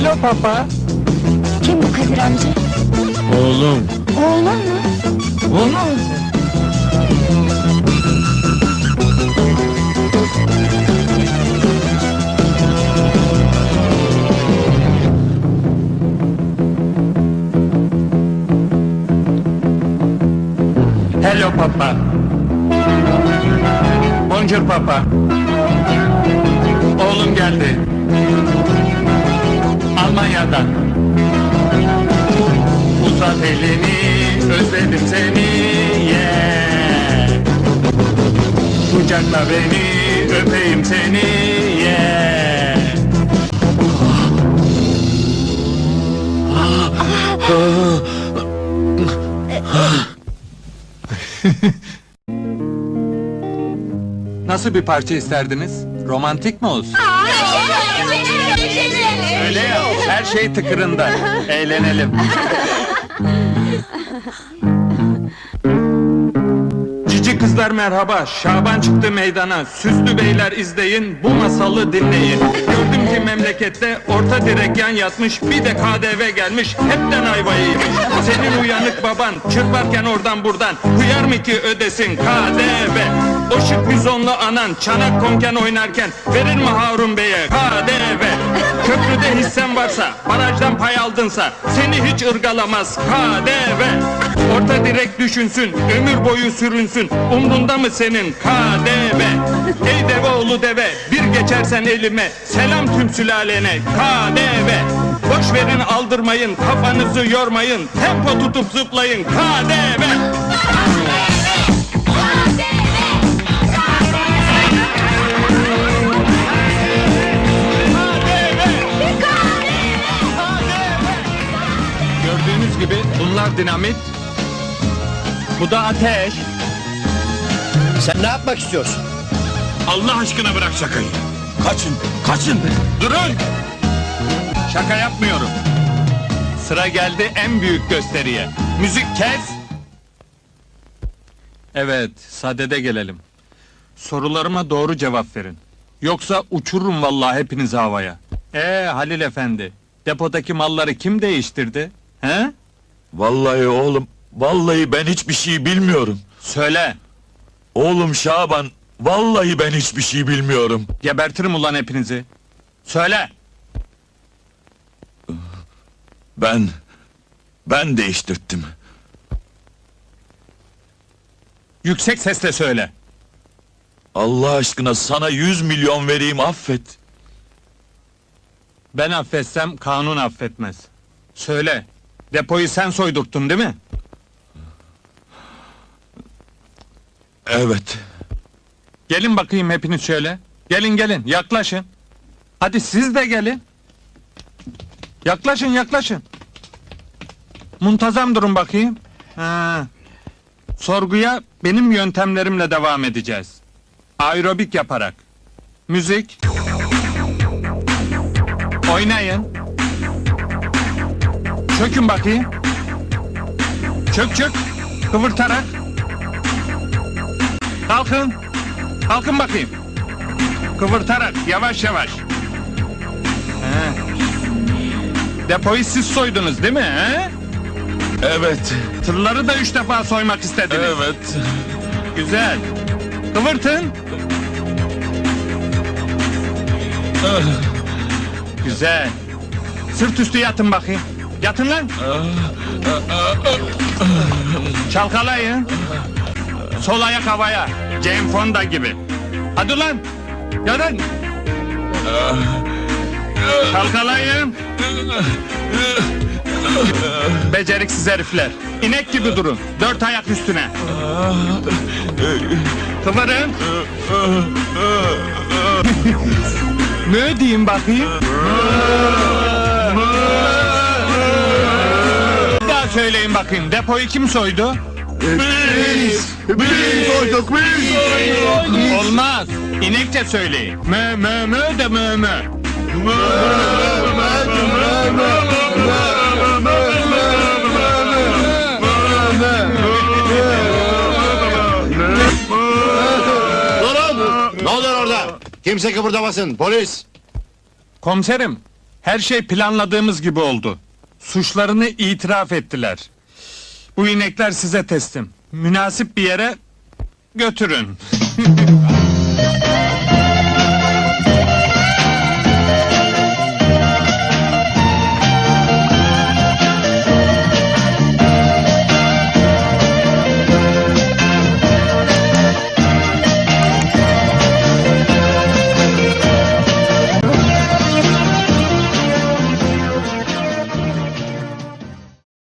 Hello papa. Kim bu Kadir amca? Oğlum. Oğlum mu? Oğlum. Hello papa. Bonjour papa. Oğlum geldi. Almanya'dan. Uzat elini, özledim seni, yeah. Kucakla beni, öpeyim seni. Nasıl bir parça isterdiniz? Romantik mi olsun? Öyle ya, her şey tıkırında. Eğlenelim. Cici kızlar merhaba, Şaban çıktı meydana. Süslü beyler izleyin, bu masalı dinleyin. Gördüm ki memlekette orta direk yan yatmış, bir de KDV gelmiş, hepten ayvayı yemiş. Senin uyanık baban, çırparken oradan buradan, hıyar mı ki ödesin KDV? O şık bizonlu anan, çanak konken oynarken, verir mi Harun Bey'e KDV? Köprüde hissen varsa, barajdan pay aldınsa, seni hiç ırgalamaz KDV. Orta direk düşünsün, ömür boyu sürünsün, umrunda mı senin KDV? Ey deve oğlu deve, bir geçersen elime, selam tüm sülalene KDV. Boş verin aldırmayın, kafanızı yormayın, tempo tutup zıplayın KDV. Dinamit, bu da ateş. Sen ne yapmak istiyorsun? Allah aşkına bırak şakayı. Kaçın, kaçın. Durun. Şaka yapmıyorum. Sıra geldi en büyük gösteriye. Müzik kes. Evet, sadede gelelim. Sorularıma doğru cevap verin. Yoksa uçururum vallahi hepinizi havaya. Ee Halil efendi, depodaki malları kim değiştirdi? He? Vallahi oğlum, vallahi ben hiçbir şey bilmiyorum. Söyle. Oğlum Şaban, vallahi ben hiçbir şey bilmiyorum. Gebertirim ulan hepinizi. Söyle. Ben, ben değiştirttim. Yüksek sesle söyle. Allah aşkına sana yüz milyon vereyim affet. Ben affetsem kanun affetmez. Söyle. Depoyu sen soydurttun değil mi? Evet, Gelin bakayım hepiniz şöyle. Gelin gelin yaklaşın. Hadi siz de gelin. Yaklaşın yaklaşın. Muntazam durun bakayım. Ha. Sorguya benim yöntemlerimle devam edeceğiz. Aerobik yaparak. Müzik. Oynayın. Çökün bakayım. Çök çök. Kıvırtarak. Kalkın. Kalkın bakayım. Kıvırtarak yavaş yavaş. He. Depoyu siz soydunuz değil mi? He? evet, Tırları da üç defa soymak istediniz. evet. Güzel. Kıvırtın. Güzel. Sırt üstü yatın bakayım. Yatın lan. Çalkalayın. Sol ayak havaya. Jane Fonda gibi. Hadi lan. Yarın. Çalkalayın. Beceriksiz herifler. İnek gibi durun. Dört ayak üstüne. Kıvırın. Mö diyeyim bakayım. Söyleyin bakayım. Depoyu kim soydu? Biz, biz soyduk, biz Olmaz. İnekçe söyleyin. Mö mö mö de mö mö. Ne oluyor orada? Kimse kıpırdamasın, polis! Komiserim. Her şey planladığımız gibi oldu. Suçlarını itiraf ettiler. Bu inekler size teslim. Münasip bir yere götürün.